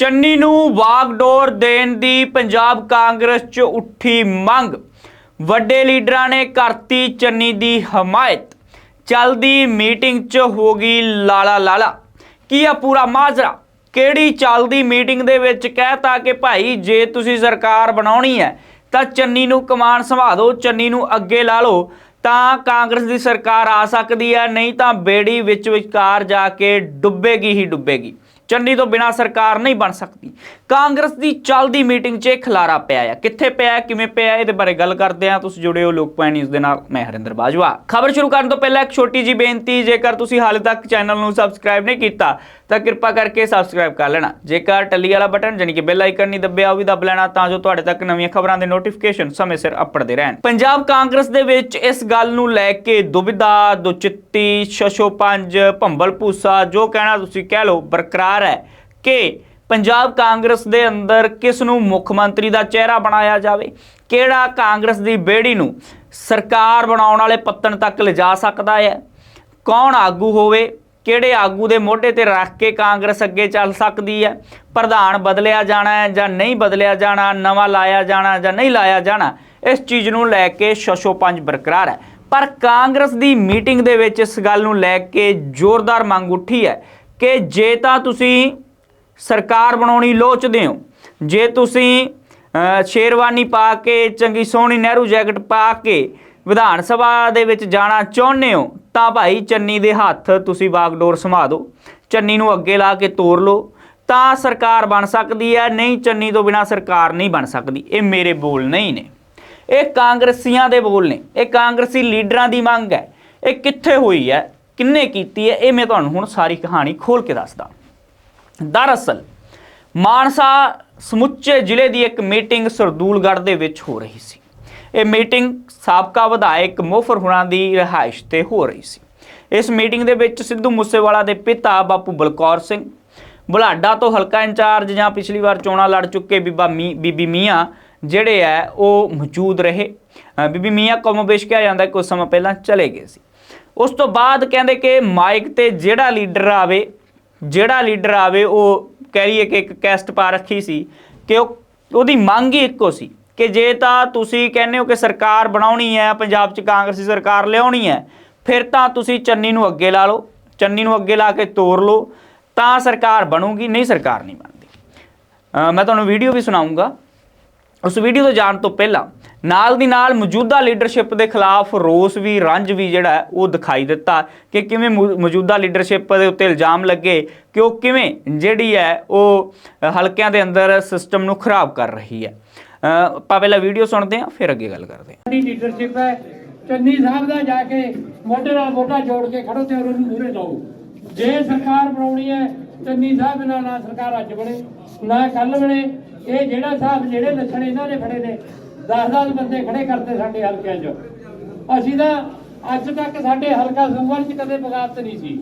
ਚੰਨੀ ਨੂੰ ਵਾਗਡੋਰ ਦੇਣ ਦੀ ਪੰਜਾਬ ਕਾਂਗਰਸ 'ਚ ਉੱਠੀ ਮੰਗ। ਵੱਡੇ ਲੀਡਰਾਂ ਨੇ ਕਰਤੀ ਚੰਨੀ ਦੀ ਹਮਾਇਤ। ਚੱਲਦੀ ਮੀਟਿੰਗ 'ਚ ਹੋ ਗਈ ਲਾਲਾ ਲਾਲਾ। ਕੀ ਆ ਪੂਰਾ ਮਾਜਰਾ? ਕਿਹੜੀ ਚੱਲਦੀ ਮੀਟਿੰਗ ਦੇ ਵਿੱਚ ਕਹਿਤਾ ਕਿ ਭਾਈ ਜੇ ਤੁਸੀਂ ਸਰਕਾਰ ਬਣਾਉਣੀ ਹੈ, ਤਾਂ ਚੰਨੀ ਨੂੰ ਕਮਾਨ ਸੰਭਾਲੋ ਚੰਨੀ ਨੂੰ ਅੱਗੇ ਲਾ ਲਓ। ਤਾਂ ਕਾਂਗਰਸ ਦੀ ਸਰਕਾਰ ਆ ਸਕਦੀ ਹੈ, ਨਹੀਂ ਤਾਂ ਬੇੜੀ ਵਿੱਚ ਵਿਚਕਾਰ ਜਾ ਕੇ ਡੁੱਬੇਗੀ ਹੀ ਡੁੱਬੇਗੀ। ਚੰਡੀ ਤੋਂ ਬਿਨਾ ਸਰਕਾਰ ਨਹੀਂ ਬਣ ਸਕਦੀ। ਕਾਂਗਰਸ ਦੀ ਚੱਲਦੀ ਮੀਟਿੰਗ 'ਚ ਇਹ ਖਲਾਰਾ ਪਿਆ ਆ। ਕਿੱਥੇ ਪਿਆ, ਕਿਵੇਂ ਪਿਆ, ਇਹਦੇ ਬਾਰੇ ਗੱਲ ਕਰਦੇ ਹਾਂ। ਤੁਸੀਂ ਜੁੜੇ ਹੋ ਲੋਕ ਲੋਕਪਾਲ ਨਿਊਜ਼ ਦੇ ਨਾਲ, ਮੈਂ ਹਰਿੰਦਰ ਬਾਜਵਾ। ਖਬਰ ਸ਼ੁਰੂ ਕਰਨ ਤੋਂ ਪਹਿਲਾਂ ਇੱਕ ਛੋਟੀ ਜੀ ਬੇਨਤੀ, ਜੇਕਰ ਤੁਸੀਂ ਹਾਲੇ ਤੱਕ ਚੈਨਲ ਨੂੰ ਸਬਸਕ੍ਰਾਈਬ ਨਹੀਂ ਕੀਤਾ, ਤਾਂ ਕਿਰਪਾ ਕਰਕੇ ਸਬਸਕ੍ਰਾਈਬ ਕਰ ਲੈਣਾ। ਜੇਕਰ ਟੱਲੀ ਵਾਲਾ ਬਟਨ ਜਾਨੀ ਕਿ ਬੈਲ ਆਈਕਨ ਨਹੀਂ ਦੱਬਿਆ, ਉਹ ਵੀ ਦੱਬ ਲੈਣਾ, ਤਾਂ ਜੋ ਤੁਹਾਡੇ ਤੱਕ ਨਵੀਆਂ ਖਬਰਾਂ ਦੇ ਨੋਟੀਫਿਕੇਸ਼ਨ ਸਮੇਂ ਸਿਰ ਅਪੜਦੇ ਰਹਿਣ। ਪੰਜਾਬ ਕਾਂਗਰਸ ਦੇ ਵਿੱਚ ਇਸ ਗੱਲ ਨੂੰ ਲੈ ਕੇ ਦੁਬਿਧਾ, ਦੁਚਿੱਤੀ ਸ਼ਸ਼ੋ ਪੰਜ ਭੰਬਲ ਭੂਸਾ, ਜੋ ਕਹਿਣਾ ਤੁਸੀਂ ਕਹਿ ਲਓ, ਬਰਕਰਾਰ ਹੈ ਕਿ ਪੰਜਾਬ ਕਾਂਗਰਸ ਦੇ ਅੰਦਰ ਕਿਸ ਨੂੰ ਮੁੱਖ ਮੰਤਰੀ ਦਾ ਚਿਹਰਾ ਬਣਾਇਆ ਜਾਵੇ? ਕਿਹੜਾ ਕਾਂਗਰਸ ਦੀ ਬੇੜੀ ਨੂੰ ਸਰਕਾਰ ਬਣਾਉਣ ਵਾਲੇ ਪੱਤਣ ਤੱਕ ਲਿਜਾ ਸਕਦਾ ਹੈ? ਕੌਣ ਆਗੂ ਹੋਵੇ? ਕਿਹੜੇ ਆਗੂ ਦੇ ਮੋਢੇ ਤੇ ਰੱਖ ਕੇ ਕਾਂਗਰਸ ਅੱਗੇ ਚੱਲ ਸਕਦੀ ਹੈ? ਪ੍ਰਧਾਨ ਬਦਲਿਆ ਜਾਣਾ ਹੈ ਜਾਂ ਨਹੀਂ ਬਦਲਿਆ ਜਾਣਾ, ਨਵਾਂ ਲਾਇਆ ਜਾਣਾ ਜਾਂ ਨਹੀਂ ਲਾਇਆ ਜਾਣਾ, ਇਸ ਚੀਜ਼ ਨੂੰ ਲੈ ਕੇ ਸ਼ਸ਼ੋ ਪੰਜ ਬਰਕਰਾਰ ਹੈ। ਪਰ ਕਾਂਗਰਸ ਦੀ ਮੀਟਿੰਗ ਦੇ ਵਿੱਚ ਇਸ ਗੱਲ ਨੂੰ ਲੈ ਕੇ ਜ਼ੋਰਦਾਰ ਮੰਗ ਉੱਠੀ ਹੈ ਕਿ ਜੇ ਤਾਂ ਤੁਸੀਂ ਸਰਕਾਰ ਬਣਾਉਣੀ ਲੋਚਦੇ ਹੋ। ਜੇ ਤੁਸੀਂ ਸ਼ੇਰਵਾਨੀ ਪਾ ਕੇ, ਚੰਗੀ ਸੋਹਣੀ ਨਹਿਰੂ ਜੈਕਟ ਪਾ ਕੇ ਵਿਧਾਨ ਸਭਾ ਦੇ ਵਿੱਚ ਜਾਣਾ ਚਾਹੁੰਦੇ ਹੋ, ਤਾਂ ਭਾਈ ਚੰਨੀ ਦੇ ਹੱਥ ਤੁਸੀਂ ਬਾਗਡੋਰ ਸਮਾ ਦਿਓ। ਚੰਨੀ ਨੂੰ ਅੱਗੇ ਲਾ ਕੇ ਤੋਰ ਲਓ। ਤਾਂ ਸਰਕਾਰ ਬਣ ਸਕਦੀ ਹੈ, ਨਹੀਂ ਚੰਨੀ ਤੋਂ ਬਿਨਾ ਸਰਕਾਰ ਨਹੀਂ ਬਣ ਸਕਦੀ। ਇਹ ਮੇਰੇ ਬੋਲ ਨਹੀਂ ਨੇ। ਇਹ ਕਾਂਗਰਸੀਆਂ ਦੇ ਬੋਲ ਨੇ। ਇਹ ਕਾਂਗਰਸੀ ਲੀਡਰਾਂ ਦੀ ਮੰਗ ਹੈ। ਇਹ ਕਿੱਥੇ ਹੋਈ ਹੈ? ਕਿੰਨੇ ਕੀਤੀ ਹੈ? ਇਹ ਮੈਂ ਤੁਹਾਨੂੰ ਹੁਣ ਸਾਰੀ ਕਹਾਣੀ ਖੋਲ ਕੇ ਦੱਸਦਾ। ਦਰਅਸਲ, ਮਾਨਸਾ ਸਮੁੱਚੇ ਜ਼ਿਲ੍ਹੇ ਦੀ ਇੱਕ ਮੀਟਿੰਗ ਸਰਦੂਲਗੜ੍ਹ ਦੇ ਵਿੱਚ ਹੋ ਰਹੀ ਸੀ। ਇਹ ਮੀਟਿੰਗ ਸਾਬਕਾ ਵਿਧਾਇਕ ਮੋਫਰ ਹੁਣਾਂ ਦੀ ਰਿਹਾਇਸ਼ ਤੇ ਹੋ ਰਹੀ ਸੀ। ਇਸ ਮੀਟਿੰਗ ਦੇ ਵਿੱਚ ਸਿੱਧੂ ਮੂਸੇਵਾਲਾ ਦੇ ਪਿਤਾ ਬਾਪੂ ਬਲਕੌਰ ਸਿੰਘ ਬੁਲਾਡਾ ਤੋਂ ਹਲਕਾ ਇੰਚਾਰਜ ਜਾਂ ਪਿਛਲੀ ਵਾਰ ਚੋਣਾਂ ਲੜ ਚੁੱਕੇ ਬੀਬਾ ਮੀ, ਬੀਬੀ ਮੀਆਂ ਜਿਹੜੇ ਹੈ ਉਹ ਮੌਜੂਦ ਰਹੇ। ਬੀਬੀ ਮੀਆਂ ਕਮੋਬੇਸ਼ ਕਿਹਾ ਜਾਂਦਾ ਕਿ ਕੁਝ ਸਮਾਂ ਪਹਿਲਾਂ ਚਲੇ ਗਏ ਸੀ। ਉਸ ਤੋਂ ਬਾਅਦ ਕਹਿੰਦੇ ਕਿ ਮਾਈਕ ਤੇ ਜਿਹੜਾ ਲੀਡਰ ਆਵੇ ਜਿਹੜਾ ਲੀਡਰ ਆਵੇ, ਉਹ ਕਹਿ ਲਈਏ ਕਿ ਇੱਕ ਕੈਸਟ ਪਾ ਰੱਖੀ ਸੀ ਕਿ ਉਹ, ਉਹਦੀ ਮੰਗ ਹੀ ਇੱਕੋ ਸੀ ਕਿ ਜੇ ਤਾਂ ਤੁਸੀਂ ਕਹਿੰਦੇ ਹੋ ਕਿ ਸਰਕਾਰ ਬਣਾਉਣੀ ਹੈ, ਪੰਜਾਬ 'ਚ ਕਾਂਗਰਸੀ ਸਰਕਾਰ ਲਿਆਉਣੀ ਹੈ, ਫਿਰ ਤਾਂ ਤੁਸੀਂ ਚੰਨੀ ਨੂੰ ਅੱਗੇ ਲਾ ਲਓ, ਚੰਨੀ ਨੂੰ ਅੱਗੇ ਲਾ ਕੇ ਤੋਰ ਲਓ, ਤਾਂ ਸਰਕਾਰ ਬਣੂਗੀ, ਨਹੀਂ ਸਰਕਾਰ ਨਹੀਂ ਬਣਦੀ। ਮੈਂ ਤੁਹਾਨੂੰ ਵੀਡੀਓ ਵੀ ਸੁਣਾਉਂਗਾ ਉਸ ਵੀਡੀਓ ਤੋਂ ਜਾਣ ਤੋਂ ਪਹਿਲਾਂ ਨਾਲ ਦੀ ਨਾਲ ਮੌਜੂਦਾ ਲੀਡਰਸ਼ਿਪ ਦੇ ਖਿਲਾਫ ਰੋਸ ਵੀ ਰੰਜ ਵੀ ਜਿਹੜਾ ਹੈ ਉਹ ਦਿਖਾਈ ਦਿੱਤਾ ਕਿ ਕਿਵੇਂ ਮੌ- ਮੌਜੂਦਾ ਲੀਡਰਸ਼ਿਪ ਦੇ ਉੱਤੇ ਇਲਜ਼ਾਮ ਲੱਗੇ ਕਿ ਉਹ ਕਿਵੇਂ ਜਿਹੜੀ ਹੈ ਉਹ ਅ, ਹਲਕਿਆਂ ਦੇ ਅੰਦਰ ਸਿਸਟਮ ਨੂੰ ਖਰਾਬ ਕਰ ਰਹੀ ਹੈ। ਅ, ਆਪਾਂ ਪਹਿਲਾਂ ਵੀਡੀਓ ਸੁਣਦੇ ਹਾਂ ਫਿਰ ਅੱਗੇ ਗੱਲ ਕਰਦੇ ਹਾਂ। ਦੀ ਲੀਡਰਸ਼ਿਪ ਹੈ ਚੰਨੀ ਸਾਹਿਬ ਦਾ ਜਾ ਕੇ ਮੋਢੇ ਨਾਲ ਮੋਢਾ ਜੋੜ ਕੇ ਖੜੋ ਤੇ ਉਹਨੂੰ ਮੂਹਰੇ ਲਾਓ। ਜੇ ਸਰਕਾਰ ਬਣਾਉਣੀ ਹੈ ਚੰਨੀ ਸਾਹਿਬ ਨਾਲ ਨਾ ਸਰਕਾਰ ਅੱਜ ਬਣੇ ਨਾ ਕੱਲ ਬਣੇ ਇਹ ਜਿਹੜਾ ਸਾਹਿਬ ਜਿਹੜੇ ਲੱਛਣ ਇਹਨਾਂ ਨੇ ਫੜੇ ਨੇ 10-10 ਬੰਦੇ ਖੜੇ ਕਰਤੇ ਸਾਡੇ ਹਲਕਿਆਂ 'ਚ। ਅਸੀਂ ਤਾਂ ਅੱਜ ਤੱਕ ਸਾਡੇ ਹਲਕਾ ਸੰਗਵਰ 'ਚ ਕਦੇ ਬਗਾਵਤ ਨਹੀਂ ਸੀ।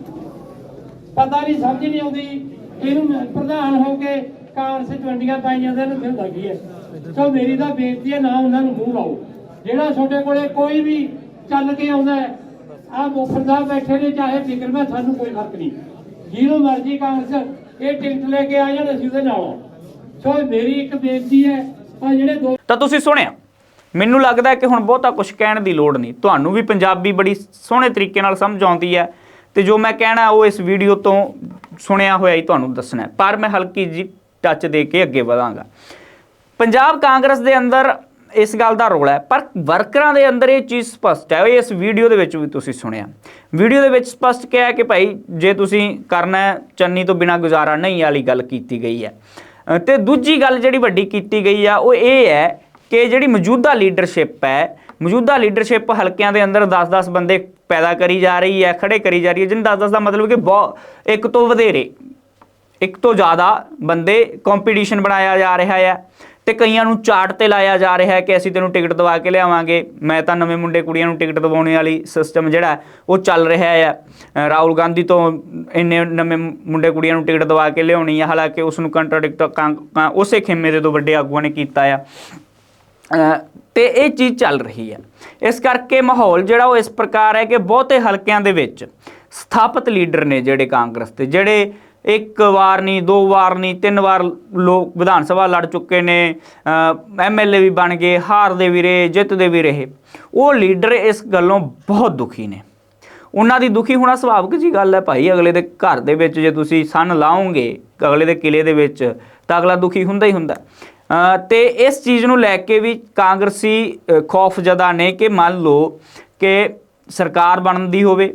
ਪਤਾ ਨਹੀਂ, ਸਮਝ ਨਹੀਂ ਆਉਂਦੀ। ਇਹਨੂੰ ਪ੍ਰਧਾਨ ਹੋ ਕੇ ਕਾਂਗਰਸ ਚ ਪਾਈ ਜਾਂਦੇ ਨੇ ਫਿਰ ਲੱਗੀ ਹੈ। ਸੋ ਮੇਰੀ ਤਾਂ ਬੇਨਤੀ ਹੈ, ਨਾ ਉਹਨਾਂ ਨੂੰ ਮੂੰਹ ਲਾਓ। ਜਿਹੜਾ ਤੁਹਾਡੇ ਕੋਲੇ ਕੋਈ ਵੀ ਚੱਲ ਕੇ ਆਉਂਦਾ ਹੈ ਆ ਮੁਖਰ ਸਾਹਿਬ ਬੈਠੇ ਨੇ, ਚਾਹੇ ਫਿਕਰ ਮੈਂ, ਸਾਨੂੰ ਕੋਈ ਫ਼ਰਕ ਨਹੀਂ। ਜਿਹਨੂੰ ਮਰਜ਼ੀ ਕਾਂਗਰਸ ਇਹ ਟਿਕਟ ਲੈ ਕੇ ਆ ਜਾਣ, ਅਸੀਂ ਉਹਦੇ ਨਾਲ ਹਾਂ। ਸੋ ਮੇਰੀ ਇੱਕ ਬੇਨਤੀ ਹੈ ਆ ਜਿਹੜੇ ਦੋ ਤਾਂ ਤੁਸੀਂ ਸੁਣਿਆ? ਮੈਨੂੰ ਲੱਗਦਾ ਕਿ ਹੁਣ ਬਹੁਤਾ ਕੁਝ ਕਹਿਣ ਦੀ ਲੋੜ ਨਹੀਂ। ਤੁਹਾਨੂੰ ਵੀ ਪੰਜਾਬੀ ਬੜੀ ਸੋਹਣੇ ਤਰੀਕੇ ਨਾਲ ਸਮਝ ਆਉਂਦੀ ਹੈ ਤੇ ਜੋ ਮੈਂ ਕਹਿਣਾ, ਉਹ ਇਸ ਵੀਡੀਓ ਤੋਂ ਸੁਣਿਆ ਹੋਇਆ ਹੀ ਤੁਹਾਨੂੰ ਦੱਸਣਾ ਪਰ ਮੈਂ ਹਲਕੀ ਜੀ ਟੱਚ ਦੇ ਕੇ ਅੱਗੇ ਵਧਾਂਗਾ। ਪੰਜਾਬ ਕਾਂਗਰਸ ਦੇ ਅੰਦਰ ਇਸ ਗੱਲ ਦਾ ਰੋਲ ਹੈ, ਪਰ ਵਰਕਰਾਂ ਦੇ ਅੰਦਰ ਇਹ ਚੀਜ਼ ਸਪਸ਼ਟ ਹੈ। ਇਸ ਵੀਡੀਓ ਦੇ ਵਿੱਚ ਵੀ ਤੁਸੀਂ ਸੁਣਿਆ। ਵੀਡੀਓ ਦੇ ਵਿੱਚ ਸਪਸ਼ਟ ਕਿਹਾ ਕਿ ਭਾਈ, ਜੇ ਤੁਸੀਂ ਕਰਨਾ ਚੰਨੀ ਤੋਂ ਬਿਨਾ ਗੁਜ਼ਾਰਾ ਨਹੀਂ ਵਾਲੀ ਗੱਲ ਕੀਤੀ ਗਈ ਹੈ। ਤੇ ਦੂਜੀ ਗੱਲ ਜਿਹੜੀ ਵੱਡੀ ਕੀਤੀ ਗਈ ਆ, ਉਹ ਇਹ ਹੈ ਕਿ ਜਿਹੜੀ ਮੌਜੂਦਾ ਲੀਡਰਸ਼ਿਪ ਹੈ, ਮੌਜੂਦਾ ਲੀਡਰਸ਼ਿਪ ਹਲਕਿਆਂ ਦੇ ਅੰਦਰ 10-10 ਬੰਦੇ ਪੈਦਾ ਕਰੀ ਜਾ ਰਹੀ ਹੈ, ਖੜੇ ਕਰੀ ਜਾ ਰਹੀ ਹੈ, ਜਿਹਨ 10-10 ਦਾ ਮਤਲਬ ਕਿ ਬਹੁਤ ਇੱਕ ਤੋਂ ਵਧੇਰੇ, ਇੱਕ ਤੋਂ ਜ਼ਿਆਦਾ ਬੰਦੇ ਕੰਪੀਟੀਸ਼ਨ ਬਣਾਇਆ ਜਾ ਰਿਹਾ ਹੈ ਤੇ ਕਈਆਂ ਨੂੰ ਚਾਰਟ ਤੇ ਲਾਇਆ ਜਾ ਰਿਹਾ ਹੈ ਕਿ ਅਸੀਂ ਤੈਨੂੰ ਟਿਕਟ ਦਵਾ ਕੇ ਲਿਆਵਾਂਗੇ। ਮੈਂ ਤਾਂ ਨਵੇਂ ਮੁੰਡੇ ਕੁੜੀਆਂ ਨੂੰ ਟਿਕਟ ਦਵਾਉਣੇ ਵਾਲੀ ਸਿਸਟਮ ਜਿਹੜਾ ਉਹ ਚੱਲ ਰਿਹਾ ਹੈ। ਰਾਹੁਲ ਗਾਂਧੀ ਤੋਂ ਇੰਨੇ ਨਵੇਂ ਮੁੰਡੇ ਕੁੜੀਆਂ ਨੂੰ ਟਿਕਟ ਦਵਾ ਕੇ ਲਿਆਉਣੀ ਹੈ ਹਾਲਾਂਕਿ ਉਸ ਨੂੰ ਕੰਟਰਡਿਕਟ ਉਸੇ ਖੇਮੇ ਦੇ ਦੋ ਵੱਡੇ ਆਗੂਆਂ ਨੇ ਕੀਤਾ ਆ। ਅ, ਤੇ ਇਹ ਚੀਜ਼ ਚੱਲ ਰਹੀ ਹੈ। ਇਸ ਕਰਕੇ ਮਾਹੌਲ ਜਿਹੜਾ ਉਹ ਇਸ ਪ੍ਰਕਾਰ ਹੈ ਕਿ ਬਹੁਤੇ ਹਲਕਿਆਂ ਦੇ ਵਿੱਚ ਸਥਾਪਿਤ ਲੀਡਰ ਨੇ ਜਿਹੜੇ ਕਾਂਗਰਸ ਦੇ ਜਿਹੜੇ ਇੱਕ ਵਾਰ ਨਹੀਂ ਦੋ ਵਾਰ ਨਹੀਂ ਤਿੰਨ ਵਾਰ ਲੋਕ ਵਿਧਾਨ ਸਭਾ ਲੜ ਚੁੱਕੇ ਨੇ ਐਮਐਲਏ ਵੀ ਬਣ ਗਏ ਹਾਰਦੇ ਵੀ ਰਹੇ ਜਿੱਤਦੇ ਵੀ ਰਹੇ। ਉਹ ਲੀਡਰ ਇਸ ਗੱਲੋਂ ਬਹੁਤ ਦੁਖੀ ਨੇ। ਉਹਨਾਂ ਦੀ ਦੁਖੀ ਹੋਣਾ ਸੁਭਾਵਿਕ ਜੀ ਗੱਲ ਹੈ ਭਾਈ ਅਗਲੇ ਦੇ ਘਰ ਦੇ ਵਿੱਚ ਜੇ ਤੁਸੀਂ ਸੰਨ ਲਾਓਗੇ ਅਗਲੇ ਦੇ ਕਿਲੇ ਦੇ ਵਿੱਚ ਤਾਂ ਅਗਲਾ ਦੁਖੀ ਹੁੰਦਾ ਹੀ ਹੁੰਦਾ। ਅ, ਤੇ ਇਸ ਚੀਜ਼ ਨੂੰ ਲੈ ਕੇ ਵੀ ਕਾਂਗਰਸੀ ਖੌਫ ਜਦਾ ਨੇ ਕਿ ਮੰਨ ਲਓ ਕਿ ਸਰਕਾਰ ਬਣਦੀ ਹੋਵੇ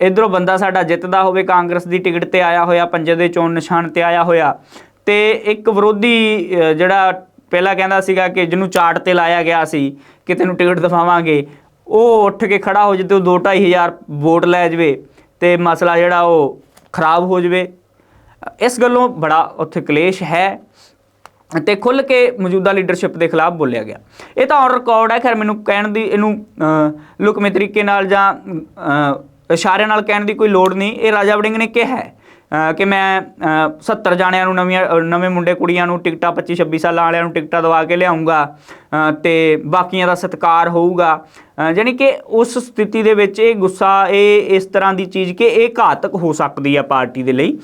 ਇਧਰੋਂ ਬੰਦਾ ਸਾਡਾ ਜਿੱਤਦਾ ਹੋਵੇ, ਕਾਂਗਰਸ ਦੀ ਟਿਕਟ ਤੇ ਆਇਆ ਹੋਇਆ, ਪੰਜੇ ਦੇ ਚੋਣ ਨਿਸ਼ਾਨ ਤੇ ਆਇਆ ਹੋਇਆ। ਤੇ ਇੱਕ ਵਿਰੋਧੀ ਜਿਹੜਾ ਪਹਿਲਾਂ ਕਹਿੰਦਾ ਸੀਗਾ ਕਿ ਜਿਹਨੂੰ ਚਾਰਟ ਤੇ ਲਾਇਆ ਗਿਆ ਸੀ ਕਿ ਤੈਨੂੰ ਟਿਕਟ ਦਿਵਾਵਾਂਗੇ ਉਹ ਉੱਠ ਕੇ ਖੜਾ ਹੋ ਜੇ ਤੇ 2-2500 ਵੋਟ ਲੈ ਜਵੇ ਤੇ ਮਸਲਾ ਜਿਹੜਾ ਉਹ ਖਰਾਬ ਹੋ ਜਵੇ। ਇਸ ਗੱਲੋਂ ਬੜਾ ਉੱਥੇ ਕਲੇਸ਼ ਹੈ ਤੇ ਖੁੱਲ ਕੇ ਮੌਜੂਦਾ ਲੀਡਰਸ਼ਿਪ ਦੇ ਖਿਲਾਫ ਬੋਲਿਆ ਗਿਆ। ਇਹ ਤਾਂ ਔਨ ਰਿਕਾਰਡ ਹੈ, ਖੈਰ ਮੈਨੂੰ ਕਹਿਣ ਦੀ, ਇਹਨੂੰ ਲੁਕਮੇ ਤਰੀਕੇ ਨਾਲ ਜਾਂ ਇਸ਼ਾਰਿਆਂ ਨਾਲ ਕਹਿਣ ਦੀ ਕੋਈ ਲੋੜ ਨਹੀਂ। ਇਹ ਰਾਜਾ ਵੜਿੰਗ ਨੇ ਕਿਹਾ ਕਿ ਮੈਂ ਅਹ, 70 ਜਾਣਿਆਂ ਨੂੰ ਨਵੀਆਂ ਨਵੇਂ ਮੁੰਡੇ ਕੁੜੀਆਂ ਨੂੰ ਟਿਕਟਾਂ 25 26 ਸਾਲਾਂ ਵਾਲਿਆਂ ਨੂੰ ਟਿਕਟਾਂ ਦਵਾ ਕੇ ਲਿਆਉਂਗਾ ਅਹ, ਤੇ ਬਾਕੀਆਂ ਦਾ ਸਤਿਕਾਰ ਹੋਊਗਾ। ਅਹ, ਜਾਣੀ ਕਿ ਉਸ ਸਥਿਤੀ ਦੇ ਵਿੱਚ ਇਹ ਗੁੱਸਾ ਇਹ ਇਸ ਤਰ੍ਹਾਂ ਦੀ ਚੀਜ਼ ਕਿ ਇਹ ਘਾਤਕ ਹੋ ਸਕਦੀ ਆ ਪਾਰਟੀ ਦੇ ਲਈ।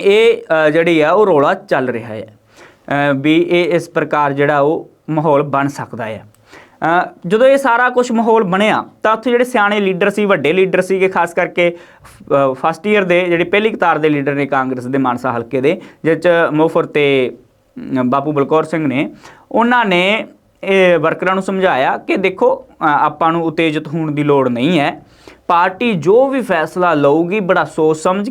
ਇਹ ਜਿਹੜੀ ਆ ਉਹ ਰੋਲਾ ਚੱਲ ਰਿਹਾ ਹੈ ਵੀ ਇਹ ਇਸ ਪ੍ਰਕਾਰ ਜਿਹੜਾ ਉਹ ਮਾਹੌਲ ਬਣ ਸਕਦਾ ਹੈ। ਜਦੋਂ ਇਹ ਸਾਰਾ ਕੁਝ ਮਾਹੌਲ ਬਣਿਆ, ਤਾਂ ਉੱਥੇ ਜਿਹੜੇ ਸਿਆਣੇ ਲੀਡਰ ਸੀ, ਵੱਡੇ ਲੀਡਰ ਸੀਗੇ, ਖਾਸ ਕਰਕੇ ਫਸਟ ਈਅਰ ਦੇ ਜਿਹੜੇ ਪਹਿਲੀ ਕਤਾਰ ਦੇ ਲੀਡਰ ਨੇ ਕਾਂਗਰਸ ਦੇ ਮਾਨਸਾ ਹਲਕੇ ਦੇ ਜਿਸ ਚ ਮੋਫਰ ਤੇ ਬਾਪੂ ਬਲਕੌਰ ਸਿੰਘ ਨੇ, ਉਹਨਾਂ ਨੇ ਇਹ ਵਰਕਰਾਂ ਨੂੰ ਸਮਝਾਇਆ ਕਿ ਦੇਖੋ ਆਪਾਂ ਨੂੰ ਉਤੇਜਿਤ ਹੋਣ ਦੀ ਲੋੜ ਨਹੀਂ ਹੈ। ਪਾਰਟੀ ਜੋ ਵੀ ਫੈਸਲਾ ਲਊਗੀ, ਬੜਾ ਸੋਚ ਸਮਝ